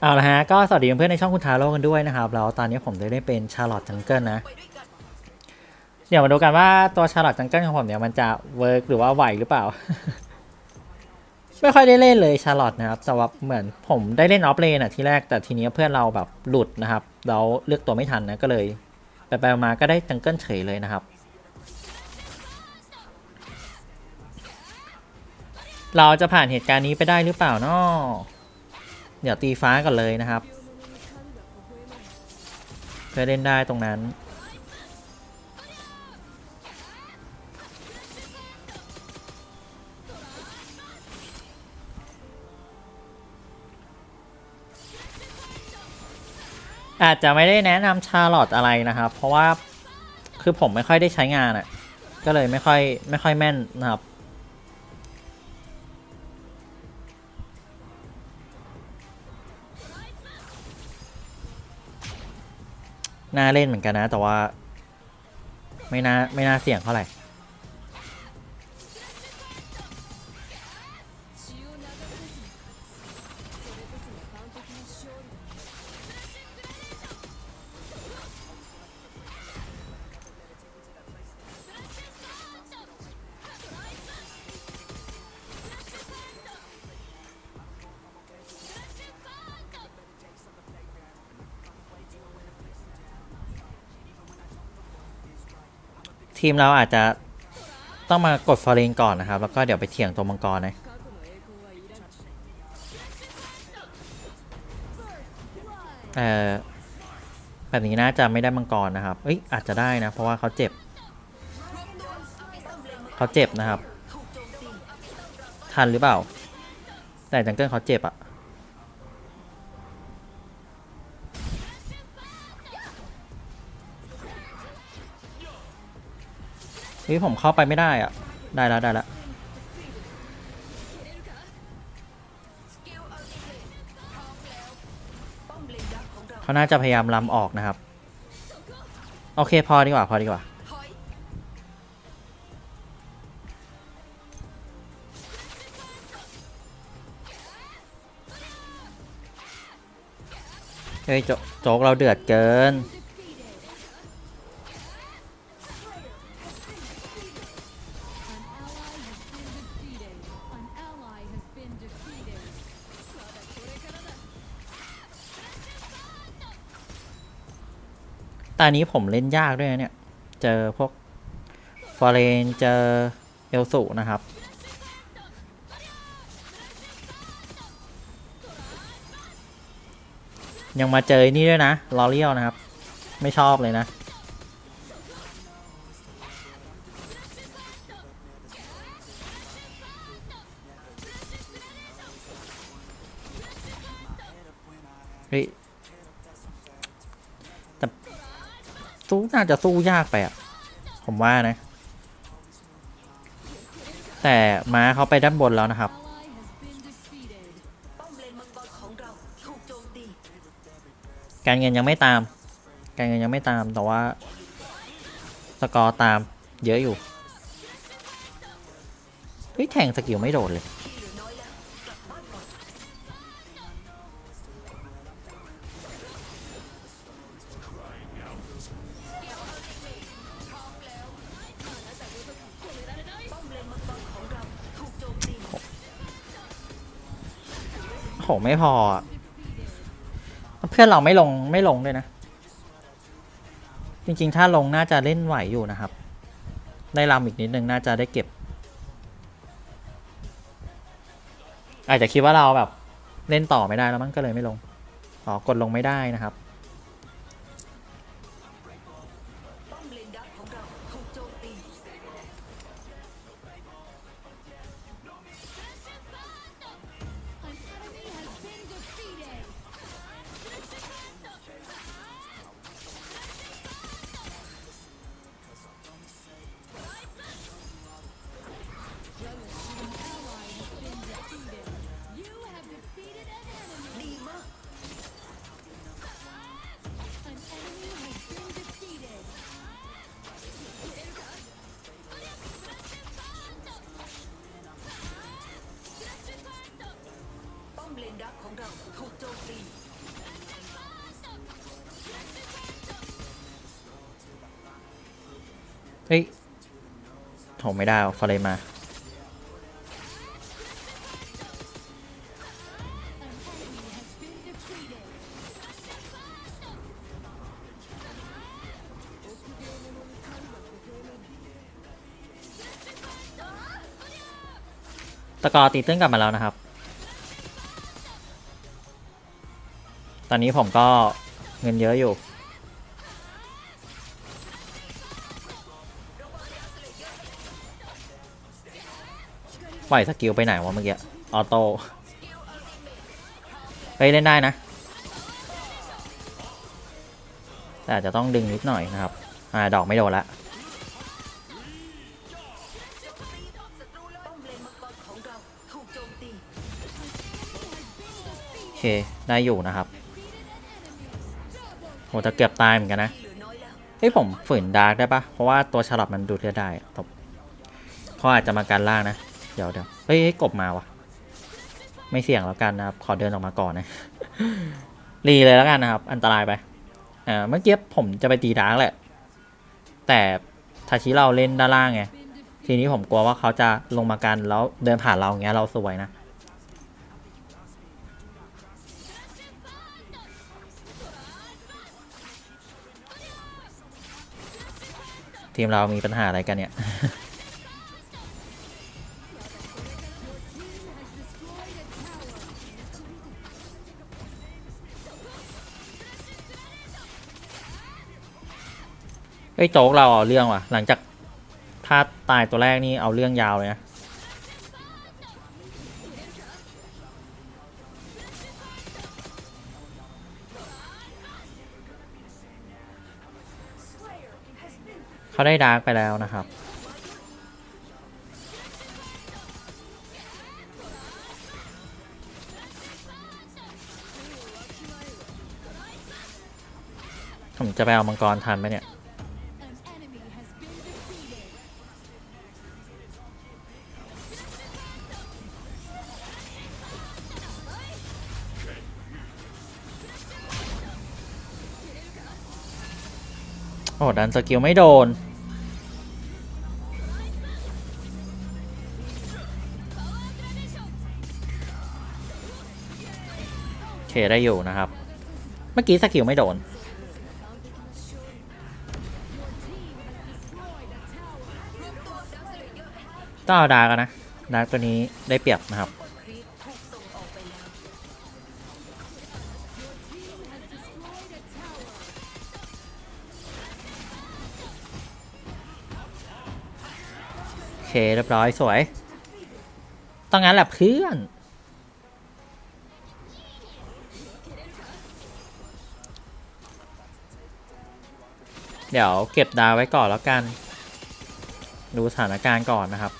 เอาละฮะ ก็สวัสดีเพื่อนในช่องคุณทาโร่กันด้วยนะครับ แล้วตอนนี้ผมได้ได้เป็นชาร์ลอตจังเกิลนะ เดี๋ยวมาดูกันว่าตัวชาร์ลอตจังเกิลของผมเนี่ยมันจะเวิร์กหรือว่าไหวหรือเปล่า ไม่ค่อยได้เล่นเลยชาร์ลอตนะครับ แต่ว่าเหมือนผมได้เล่นออฟเลนอะที่แรก แต่ทีนี้เพื่อนเราแบบหลุดนะครับ เราเลือกตัวไม่ทันนะ ก็เลยไปไปมาก็ได้จังเกิลเฉยเลยนะครับ เราจะผ่านเหตุการณ์นี้ไปได้หรือเปล่าเนาะ เดี๋ยวตีฟ้าก่อนเลยนะครับเพื่อเล่นได้ตรงนั้น อาจจะไม่ได้แนะนำชาร์ลอตอะไรนะครับ เพราะว่าคือผมไม่ค่อยได้ใช้งานอะ่ะก็เลยไม่ค่อยไม่ค่อยแม่นนะครับ น่าเล่นเหมือนกันนะ แต่ว่า ไม่น่าไม่น่าเสี่ยงเท่าไหร่ ทีมเราอาจจะต้องมากดฟอร์เรนก่อนนะครับ แล้วก็เดี๋ยวไปเถียงตัวมังกรนะเออแบบนี้น่าจะไม่ได้มังกรนะครับ เอ้ยอาจจะได้นะ เพราะว่าเขาเจ็บ เขาเจ็บนะครับ ทันหรือเปล่า แต่จังเกิลเขาเจ็บอะ เฮ้ยผมเข้าไปไม่ได้อะได้แล้วได้แล้วเขาน่าจะพยายามล้ำออกนะครับ โอเคพอดีกว่าพอดีกว่า เฮ้ยโจโจ๊กเราเดือดเกิน ตอนนี้ผมเล่นยากด้วยนะเนี่ย เจอพวกฟอร์เรนเจอเอลสูนะครับ ยังมาเจอนี่ด้วยนะลอเรียลนะครับ ไม่ชอบเลยนะ เฮ้ย สู้น่าจะสู้ยากไปอะ ผมว่านะ แต่ม้าเขาไปด้านบนแล้วนะครับ การเงินยังไม่ตาม การเงินยังไม่ตามแต่ว่า สกอร์ตามเยอะอยู่เฮ้ยแทงสกิลไม่โดดเลย โหไม่พอ เพื่อนเราไม่ลงไม่ลงด้วยนะ จริงๆ ถ้าลงน่าจะเล่นไหวอยู่นะครับ ได้ลำอีกนิดนึงน่าจะได้เก็บ อาจจะคิดว่าเราแบบเล่นต่อไม่ได้แล้วมั้งก็เลยไม่ลง อ๋อกดลงไม่ได้นะครับ เฮ้ยโถไม่ได้ฟอร์เรมาตะกอตีตื้นกลับมาแล้วนะครับ ตอนนี้ผมก็เงินเยอะอยู่ ปล่อยสกิลไปไหนวะเมื่อกี้ ออโต้ไปเล่นได้นะ แต่อาจจะต้องดึงนิดหน่อยนะครับ อ่า ดอกไม่โดนละเลยป้อมเลนมังกรของเราถูกโอเค ได้อยู่นะครับโหจะเกือบตายเหมือนกันนะเหลือน้อยแล้วเฮ้ยผมฝืนดาร์กได้ปะเพราะว่าตัวฉลับมันดูดเลือดได้ตบเขาอาจจะมาการล่างนะ เดี๋ยวเดี๋ยวเฮ้ยกบมาวะไม่เสี่ยงแล้วกันนะครับ ขอเดินออกมาก่อนนะรีเลยแล้วกันนะครับ อันตรายไปเอ่อเมื่อกี้ผมจะไปตีดาร์กแหละ แต่ทาชิเราเล่นด้านล่างไงทีนี้ผมกลัวว่าเขาจะลงมากันแล้วเดินผ่านเราอย่างเงี้ยเราสวยนะทีมเรามีปัญหาอะไรกันเนี่ย เฮ้โจ๊กเราเอาเรื่องว่ะ หลังจากถ้าตายตัวแรกนี่เอาเรื่องยาวเลยนะเขาได้ดาร์กไปแล้วนะครับ ผมจะไปเอามังกรทันไหมเนี่ย โอ้ดันสกิลไม่โดน เคได้อยู่นะครับ เมื่อกี้สกิลไม่โดน ต้องเอาดาร์กอะนะ ดาร์กตัวนี้ได้เปรียบนะครับ เคเรียบร้อยสวย ต้องงั้นแหละเพื่อน เดี๋ยวเก็บดาวไว้ก่อนแล้วกัน ดูสถานการณ์ก่อนนะครับ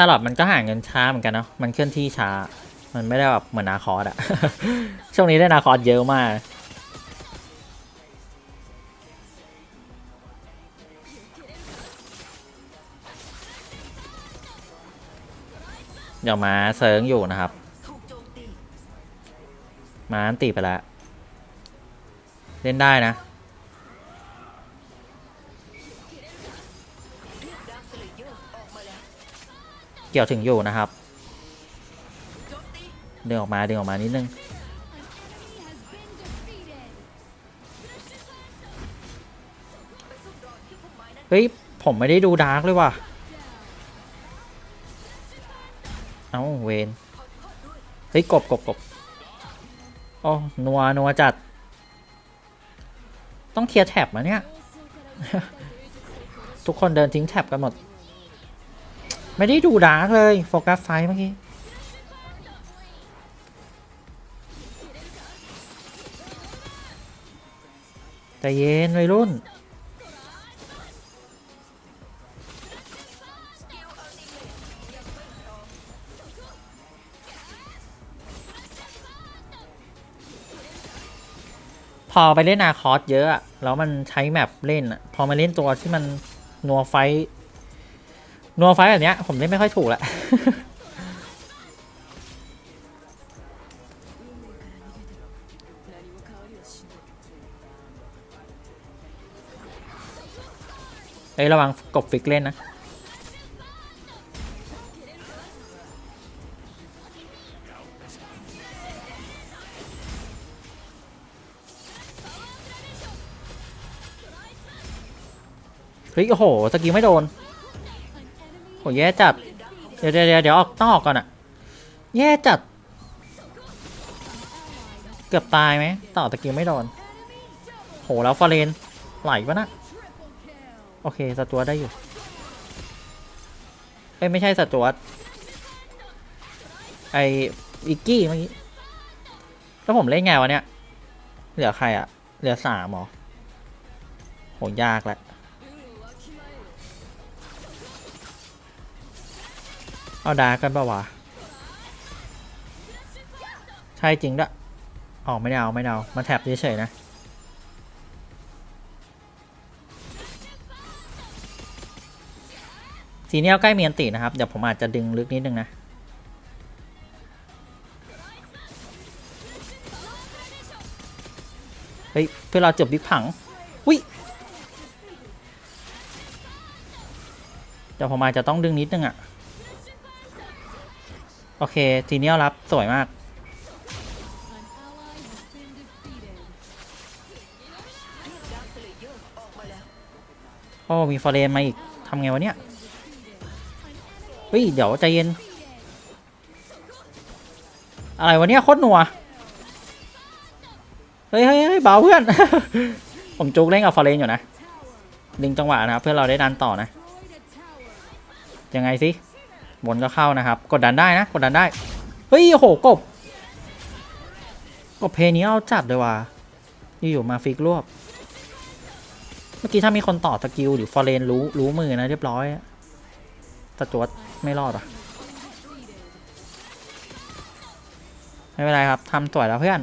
าลอตมันก็หาเงินช้าเหมือนกันเนาะมันเคลื่อนที่ช้า มันไม่ได้แบบเหมือนนาคอสอะ ช่วงนี้ได้นาคอสเยอะมาก เดี๋ยวมาเซิร์งอยู่นะครับถูกโจมตีมาอันตีไปแล้ว เล่นได้นะ เกี่ยวถึงอยู่นะครับโจมตีดึงออกมาดึงออกมานิดนึงเฮ้ยผมไม่ได้ดูดาร์กเลยว่ะ เอ้าเวนเฮ้ยกบกบกบโอ้นัวนัวจัด ต้องเคลียร์แท็บมาเนี่ย ทุกคนเดินทิ้งแท็บกันหมด ไม่ได้ดูดาร์กเลย โฟกัสไฟเมื่อกี้ แต่เย็นวัยรุ่น พอไปเล่นนาคอสเยอะ แล้วมันใช้แมปเล่น พอมาเล่นตัวที่มันนัวไฟ นัวไฟแบบเนี้ยผมเล่นไม่ค่อยถูกละเอ้ยระวังกบฟิกเล่นนะ เฮ้ยโอ้โห สกิลไม่โดน โหแย่จัด เดี๋ยวเดี๋ยวเดี๋ยวออกต้องออกก่อนอะแย่จัด เกือบตายไหมต่อสกิลไม่โดน โหแล้วฟาเรนไหลปะนะโอเคสจวตได้อยู่เอ้ยไม่ใช่สจวตไออิกกี้เมื่อกี้แล้วผมเล่นไงวะเนี่ย เหลือใครอะเหลือสามหรอโหยากแหละ เอาดากันปะวะ ใช่จริงด้วยออกไม่ได้เอาไม่ได้เอามาแท็บเฉยๆนะ สีเนี้ยใกล้เมียนตินะครับ เดี๋ยวผมอาจจะดึงลึกนิดนึงนะ เฮ้ย เพื่อเราจบบิ๊กผังวิเดี๋ยวผมอาจจะต้องดึงนิดนึงอะ โอเคซีเนียลรับสวยมาก โอ้ มีฟอร์เรนมาอีกทำไงวะเนี่ยเฮ้ย เดี๋ยวใจเย็น อะไรวะเนี่ยโคตรหนัว เฮ้ยเฮ้ยเฮ้ยบาเพื่อน ผมจุกเล่นกับฟอร์เรนอยู่นะ ดึงจังหวะนะครับเพื่อเราได้ดันต่อนะ ยังไงสิ บนก็เข้านะครับ กดดันได้นะ กดดันได้ เฮ้ยโหกบ กบเพนี้เอาจัดเลยว่ะอยู่ๆมาฟิกรวบ เมื่อกี้ถ้ามีคนต่อสกิลหรือฟอร์เรนรู้รู้มือนะเรียบร้อยอะจวตไม่รอดอะ ไม่เป็นไรครับทำสวยแล้วเพื่อน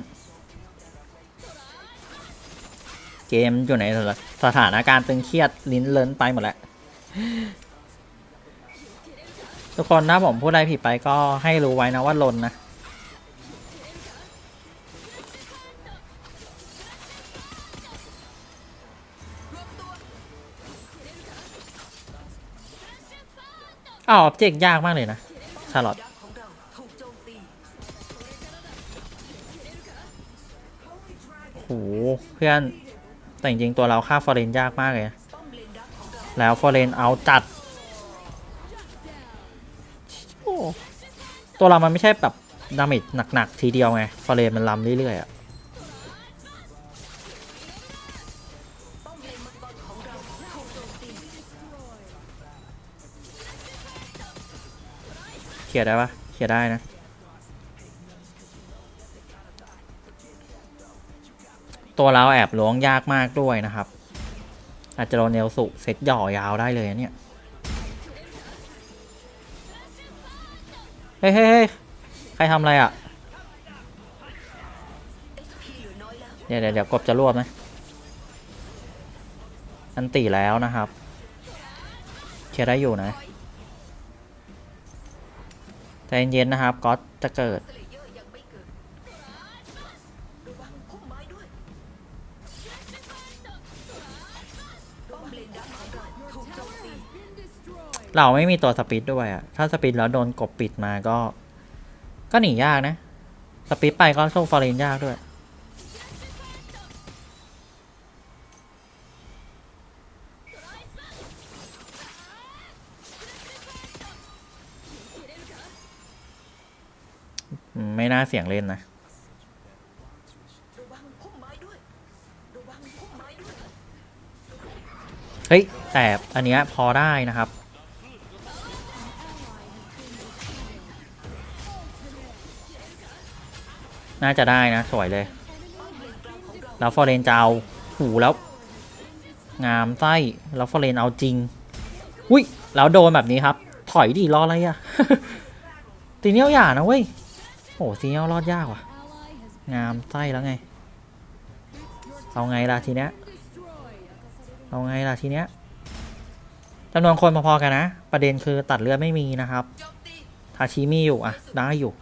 เกมอยู่ในสถานการณ์ตึงเครียดลิ้นเลินไปหมดแล้ว ทุกคนถ้าผมพูดอะไรผิดไปก็ให้รู้ไว้นะว่าลนนะ อ้าวออบเจกต์ยากมากเลยนะชาร์ลอตยักษ์ของเราถูกโหเพื่อนแต่จริงๆตัวเราฆ่าฟอร์เรนยากมากเลย แล้วฟอร์เรนเอาจัด ตัวเรามันไม่ใช่แบบดาเมจหนักๆทีเดียวไงฟอเรนมันลำเรื่อยๆอะเขียร์ได้ปะเคลียร์ได้นะ ตัวเราแอบล้วงยากมากด้วยนะครับ อาจจะโดนเนลสุเซตหย่อยาวได้เลยเนี่ย ฮ้ยเฮ้ยเฮ้ยใครทำอะไรอะเดี๋ยวเดี๋ยวกบจะรวบไหมอันตีแล้วนะครับเคลียร์ได้อยู่นะใจเย็นๆนะครับก็จะเกิด เราไม่มีตัวสปีดด้วยอะถ้าสปีดแล้วโดนกบปิดมาก็ ก็หนียากนะ สปีดไปก็สู้ฟอร์เรนยากด้วย ไม่น่าเสียงเล่นนะเฮ้ยแต่อันเนี้ยพอได้นะครับ น่าจะได้นะ สวยเลย แล้วฟอร์เรนจะเอาหูแล้ว งามไส้แล้วฟอร์เรนเอาจริง อุ้ยแล้วโดนแบบนี้ครับ ถอยดิรออะไรอะตีเนียวอย่านะเว้ยโอ้ตีเนียวรอดยากว่ะ งามไส้แล้วไง เอาไงล่ะทีเนี้ยเอาไงล่ะทีเนี้ยจำนวนคนพอๆกันนะ ประเด็นคือตัดเลือดไม่มีนะครับทาชิมีอยู่อะได้อยู่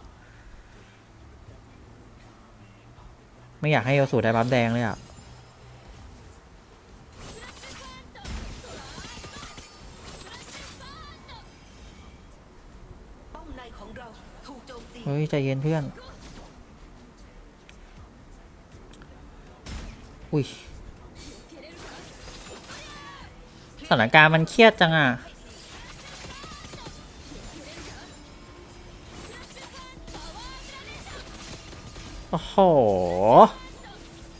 ไม่อยากให้โยสูได้บัฟแดงเลยอะป้อมในของเราถูกโจมตีเฮ้ย ใจเย็นเพื่อน อุ้ย สถานการณ์มันเครียดจังอะ ห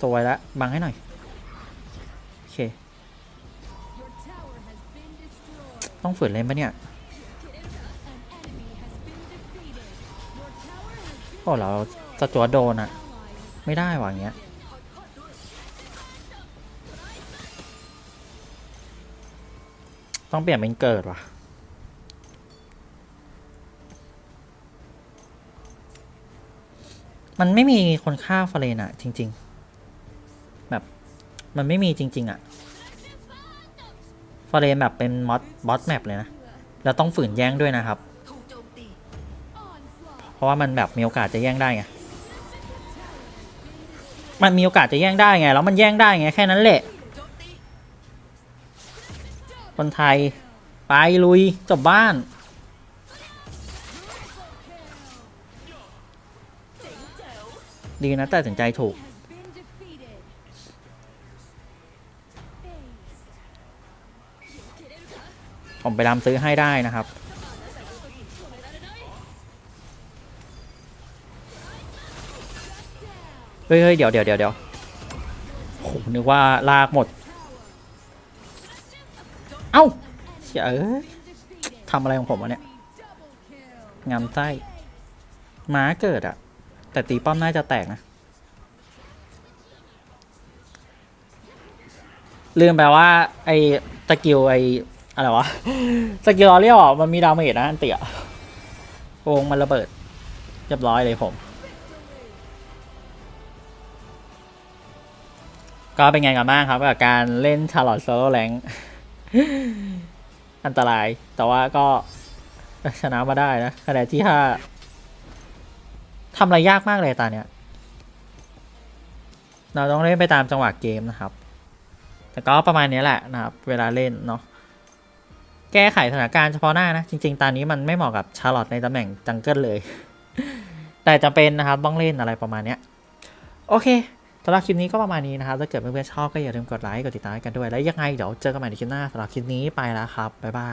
ตัวละบังให้หน่อย โอเค ต้องฝืนเล่นปะเนี่ยโอ้เราจะจัวโดนอะไม่ได้ว่ะอย่างเงี้ยต้องเปลี่ยนเป็นเกิดว่ะ มันไม่มีคนฆ่าฟาเรนอะจริง ๆ แบบมันไม่มีจริง ๆอะฟาเรนแบบเป็นมอสบอสแมปเลยนะ แล้วต้องฝืนแย่งด้วยนะครับ เพราะว่ามันแบบมีโอกาสจะแย่งได้ไง มันมีโอกาสจะแย่งได้ไง แล้วมันแย่งได้ไงแค่นั้นแหละ คนไทยไปลุยจบบ้าน ดีนะตัดสินใจถูก ผมไปดำซื้อให้ได้นะครับ เฮ้ยเดี๋ยวเดี๋ยวเดี๋ยวเดี๋ยวโอ้โหนึกว่าลากหมด เอ้าเชี่ยเอ้ยทำอะไรของผมวะเนี่ยงามไส้ม้าเกิดอะ แต่ตีป้อมน่าจะแตกนะ ลืมไปลว่า ไอ้สกิลไอ้อะไรวะสกิลออเรียลอะมันมีดาเมจนะอันเตียวงมันระเบิดเรียบร้อยเลยผม ก็เป็นไงกันบ้างครับกับการเล่นชาร์ลอตโซโล่แรงอันตราย แต่ว่าก็ชนะมาได้นะคะแนนที่ห้า ทำอะไรยากมากเลยตาเนี้ย เราต้องเล่นไปตามจังหวะเกมนะครับ แต่ก็ประมาณนี้แหละนะครับ เวลาเล่นเนาะ แก้ไขสถานการณ์เฉพาะหน้านะ จริง ๆ ตอนนี้มันไม่เหมาะกับชาร์ลอตในตำแหน่งจังเกิลเลย แต่จำเป็นนะครับต้องเล่นอะไรประมาณเนี้ยโอเคสำหรับคลิปนี้ก็ประมาณนี้นะครับ ถ้าเกิดเพื่อนๆชอบก็อย่าลืมกดไลค์ กดติดตามกันด้วย แล้วยังไงเดี๋ยวเจอกันใหม่ในคลิปหน้าสำหรับคลิปนี้ไปแล้วครับ บ๊ายบาย